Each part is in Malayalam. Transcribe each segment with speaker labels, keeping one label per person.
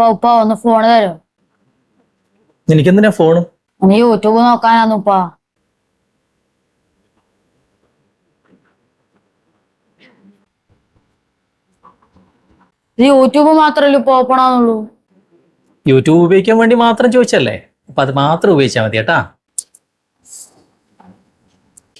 Speaker 1: ഉപ്പ ഉപ്പ ഒന്ന് ഫോണ് തരും.
Speaker 2: എനിക്കെന്തിനാ ഫോണ്
Speaker 1: ഒന്ന് യൂട്യൂബ് നോക്കാനാന്ന് ഉപ്പ. യൂട്യൂബ് മാത്രല്ലേ ഇപ്പൊ ഓപ്പൺ ആവുന്നുള്ളൂ?
Speaker 2: യൂട്യൂബ് ഉപയോഗിക്കാൻ വേണ്ടി മാത്രം ചോദിച്ചല്ലേ അപ്പൊ അത് മാത്രം ഉപയോഗിച്ചാൽ മതി കേട്ടാ.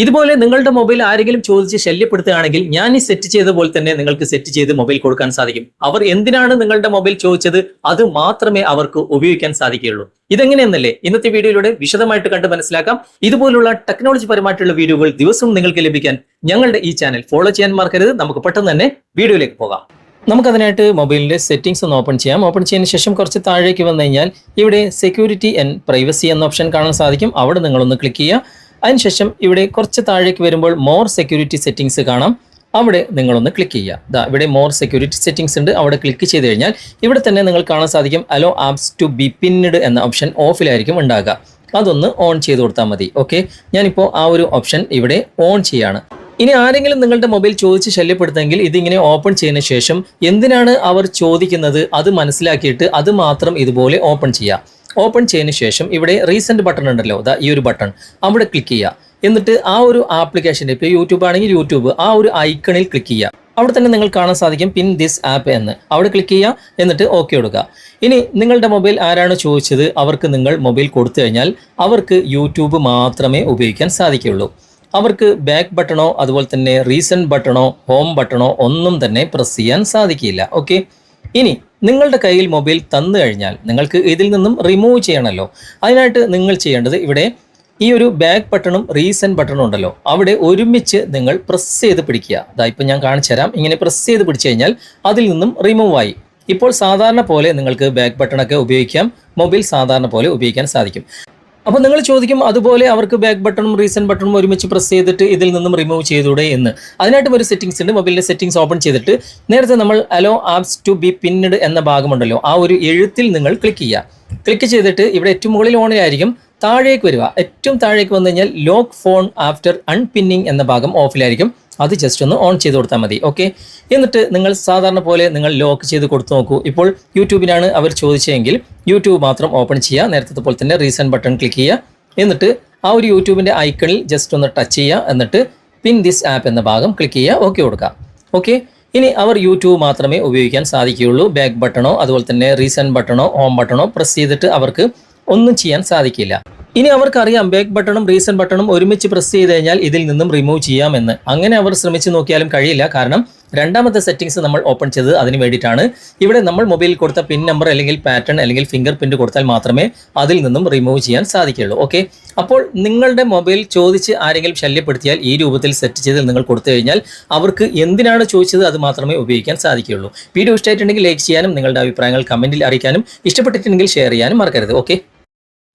Speaker 2: ഇതുപോലെ നിങ്ങളുടെ മൊബൈൽ ആരെങ്കിലും ചോദിച്ച് ശല്യപ്പെടുത്തുകയാണെങ്കിൽ ഞാൻ ഈ സെറ്റ് ചെയ്ത പോലെ തന്നെ നിങ്ങൾക്ക് സെറ്റ് ചെയ്ത് മൊബൈൽ കൊടുക്കാൻ സാധിക്കും. അവർ എന്തിനാണ് നിങ്ങളുടെ മൊബൈൽ ചോദിച്ചത്? അത് മാത്രമേ അവർക്ക് ഉപയോഗിക്കാൻ സാധിക്കുകയുള്ളൂ. ഇതെങ്ങനെയെന്നല്ലേ? ഇന്നത്തെ വീഡിയോയിലൂടെ വിശദമായിട്ട് കണ്ട് മനസ്സിലാക്കാം. ഇതുപോലുള്ള ടെക്നോളജി പരമായിട്ടുള്ള വീഡിയോകൾ ദിവസവും നിങ്ങൾക്ക് ലഭിക്കാൻ ഞങ്ങളുടെ ഈ ചാനൽ ഫോളോ ചെയ്യാൻ മറക്കരുത്. നമുക്ക് പെട്ടെന്ന് തന്നെ വീഡിയോയിലേക്ക് പോകാം. നമുക്കതിനായിട്ട് മൊബൈലിന്റെ സെറ്റിംഗ്സ് ഒന്ന് ഓപ്പൺ ചെയ്യാം. ഓപ്പൺ ചെയ്യുന്ന ശേഷം കുറച്ച് താഴേക്ക് വന്നു കഴിഞ്ഞാൽ ഇവിടെ സെക്യൂരിറ്റി ആൻഡ് പ്രൈവസി എന്ന ഓപ്ഷൻ കാണാൻ സാധിക്കും. അവിടെ നിങ്ങളൊന്ന് ക്ലിക്ക് ചെയ്യുക. അതിനുശേഷം ഇവിടെ കുറച്ച് താഴേക്ക് വരുമ്പോൾ മോർ സെക്യൂരിറ്റി സെറ്റിംഗ്സ് കാണാം. അവിടെ നിങ്ങളൊന്ന് ക്ലിക്ക് ചെയ്യുക. ദാ ഇവിടെ മോർ സെക്യൂരിറ്റി സെറ്റിംഗ്സ് ഉണ്ട്. അവിടെ ക്ലിക്ക് ചെയ്ത് കഴിഞ്ഞാൽ ഇവിടെ തന്നെ നിങ്ങൾ കാണാൻ സാധിക്കും allow apps to be pinned എന്ന ഓപ്ഷൻ ഓഫിലായിരിക്കും ഉണ്ടാകുക. അതൊന്ന് ഓൺ ചെയ്ത് കൊടുത്താൽ മതി. ഓക്കെ ഞാനിപ്പോൾ ആ ഒരു ഓപ്ഷൻ ഇവിടെ ഓൺ ചെയ്യാണ്. ഇനി ആരെങ്കിലും നിങ്ങളുടെ മൊബൈൽ ചോദിച്ച് ശല്യപ്പെടുത്തെങ്കിൽ ഇതിങ്ങനെ ഓപ്പൺ ചെയ്യുന്ന ശേഷം എന്തിനാണ് അവർ ചോദിക്കുന്നത്? അത് മനസ്സിലാക്കിയിട്ട് അത് മാത്രം ഇതുപോലെ ഓപ്പൺ ചെയ്യുക. ഓപ്പൺ ചെയ്തതിന് ശേഷം ഇവിടെ റീസെന്റ് ബട്ടൺ ഉണ്ടല്ലോ ദാ ഈ ഒരു ബട്ടൺ അവിടെ ക്ലിക്ക് ചെയ്യുക. എന്നിട്ട് ആ ഒരു ആപ്ലിക്കേഷന്റെ ഇപ്പോൾ യൂട്യൂബ് ആണെങ്കിൽ യൂട്യൂബ് ആ ഒരു ഐക്കണിൽ ക്ലിക്ക് ചെയ്യുക. അവിടെ തന്നെ നിങ്ങൾ കാണാൻ സാധിക്കും പിൻ ദിസ് ആപ്പ് എന്ന്. അവിടെ ക്ലിക്ക് ചെയ്യുക എന്നിട്ട് ഓക്കെ കൊടുക്കുക. ഇനി നിങ്ങളുടെ മൊബൈൽ ആരാണ് ചോദിച്ചത്? അവർക്ക് നിങ്ങൾ മൊബൈൽ കൊടുത്തു കഴിഞ്ഞാൽ അവർക്ക് യൂട്യൂബ് മാത്രമേ ഉപയോഗിക്കാൻ സാധിക്കുകയുള്ളൂ. അവർക്ക് ബാക്ക് ബട്ടണോ അതുപോലെ തന്നെ റീസെന്റ് ബട്ടണോ ഹോം ബട്ടണോ ഒന്നും തന്നെ പ്രസ് ചെയ്യാൻ സാധിക്കില്ല. ഓക്കെ ഇനി നിങ്ങളുടെ കയ്യിൽ മൊബൈൽ തന്നു കഴിഞ്ഞാൽ നിങ്ങൾക്ക് ഇതിൽ നിന്നും റിമൂവ് ചെയ്യണമല്ലോ. അതിനായിട്ട് നിങ്ങൾ ചെയ്യേണ്ടത് ഇവിടെ ഈ ഒരു ബാക്ക് ബട്ടണും റീസെന്റ് ബട്ടണും ഉണ്ടല്ലോ. അവിടെ ഒരുമിച്ച് നിങ്ങൾ പ്രസ് ചെയ്ത് പിടിക്കുക. അതാ ഇപ്പം ഞാൻ കാണിച്ചു തരാം. ഇങ്ങനെ പ്രസ് ചെയ്ത് പിടിച്ചു കഴിഞ്ഞാൽ അതിൽ നിന്നും റിമൂവ് ആയി. ഇപ്പോൾ സാധാരണ പോലെ നിങ്ങൾക്ക് ബാക്ക് ബട്ടണൊക്കെ ഉപയോഗിക്കാം. മൊബൈൽ സാധാരണ പോലെ ഉപയോഗിക്കാൻ സാധിക്കും. അപ്പോൾ നിങ്ങൾ ചോദിക്കും അതുപോലെ അവർക്ക് ബാക്ക് ബട്ടണും റീസെന്റ് ബട്ടണും ഒരുമിച്ച് പ്രസ് ചെയ്തിട്ട് ഇതിൽ നിന്നും റിമൂവ് ചെയ്തൂടെ എന്ന്. അതിനായിട്ടും ഒരു സെറ്റിംഗ്സ് ഉണ്ട്. മൊബൈലിന്റെ സെറ്റിംഗ്സ് ഓപ്പൺ ചെയ്തിട്ട് നേരത്തെ നമ്മൾ allow apps to be pinned എന്ന ഭാഗമുണ്ടല്ലോ ആ ഒരു എഴുത്തിൽ നിങ്ങൾ ക്ലിക്ക് ചെയ്യുക. ക്ലിക്ക് ചെയ്തിട്ട് ഇവിടെ ഏറ്റവും മുകളിൽ ഓണിലായിരിക്കും താഴേക്ക് വരിക. ഏറ്റവും താഴേക്ക് വന്നു കഴിഞ്ഞാൽ ലോക്ക് ഫോൺ ആഫ്റ്റർ അൺപിന്നിങ് എന്ന ഭാഗം ഓഫിലായിരിക്കും അത് ജസ്റ്റ് ഒന്ന് ഓൺ ചെയ്ത് കൊടുത്താൽ മതി ഓക്കെ എന്നിട്ട് നിങ്ങൾ സാധാരണ പോലെ നിങ്ങൾ ലോക്ക് ചെയ്ത് കൊടുത്തു നോക്കൂ. ഇപ്പോൾ യൂട്യൂബിനാണ് അവർ ചോദിച്ചതെങ്കിൽ യൂട്യൂബ് മാത്രം ഓപ്പൺ ചെയ്യുക നേരത്തെ പോലെ തന്നെ റീസൺ ബട്ടൺ ക്ലിക്ക് ചെയ്യുക. എന്നിട്ട് ആ ഒരു യൂട്യൂബിന്റെ ഐക്കണിൽ ജസ്റ്റ് ഒന്ന് ടച്ച് ചെയ്യുക എന്നിട്ട് പിൻ ദിസ് ആപ്പ് എന്ന ഭാഗം ക്ലിക്ക് ചെയ്യുക ഓക്കെ കൊടുക്കുക. ഓക്കെ ഇനി അവർ യൂട്യൂബ് മാത്രമേ ഉപയോഗിക്കാൻ സാധിക്കുകയുള്ളൂ. ബാക്ക് ബട്ടണോ അതുപോലെ തന്നെ റീസൺ ബട്ടണോ ഹോം ബട്ടണോ പ്രസ് ചെയ്തിട്ട് അവർക്ക് ഒന്നും ചെയ്യാൻ സാധിക്കില്ല. ഇനി അവർക്കറിയാം ബാക്ക് ബട്ടണും റീസെന്റ് ബട്ടണും ഒരുമിച്ച് പ്രസ് ചെയ്ത് കഴിഞ്ഞാൽ ഇതിൽ നിന്നും റിമൂവ് ചെയ്യാമെന്ന്. അങ്ങനെ അവർ ശ്രമിച്ചു നോക്കിയാലും കഴിയില്ല. കാരണം രണ്ടാമത്തെ സെറ്റിംഗ്സ് നമ്മൾ ഓപ്പൺ ചെയ്തത് അതിന് വേണ്ടിയിട്ടാണ്. ഇവിടെ നമ്മൾ മൊബൈലിൽ കൊടുത്ത പിൻ നമ്പർ അല്ലെങ്കിൽ പാറ്റേൺ അല്ലെങ്കിൽ ഫിംഗർ പ്രിന്റ് കൊടുത്താൽ മാത്രമേ അതിൽ നിന്നും റിമൂവ് ചെയ്യാൻ സാധിക്കുകയുള്ളൂ. ഓക്കെ അപ്പോൾ നിങ്ങളുടെ മൊബൈൽ ചോദിച്ച് ആരെങ്കിലും ശല്യപ്പെടുത്തിയാൽ ഈ രൂപത്തിൽ സെറ്റ് ചെയ്ത് നിങ്ങൾ കൊടുത്തു കഴിഞ്ഞാൽ അവർക്ക് എന്തിനാണ് ചോദിച്ചത് അത് മാത്രമേ ഉപയോഗിക്കാൻ സാധിക്കുകയുള്ളൂ. വീഡിയോ ഇഷ്ടമായിട്ടുണ്ടെങ്കിൽ ലൈക്ക് ചെയ്യാനും നിങ്ങളുടെ അഭിപ്രായങ്ങൾ കമന്റിൽ അറിയിക്കാനും ഇഷ്ടപ്പെട്ടിട്ടുണ്ടെങ്കിൽ ഷെയർ ചെയ്യാനും മറക്കരുത്. ഓക്കെ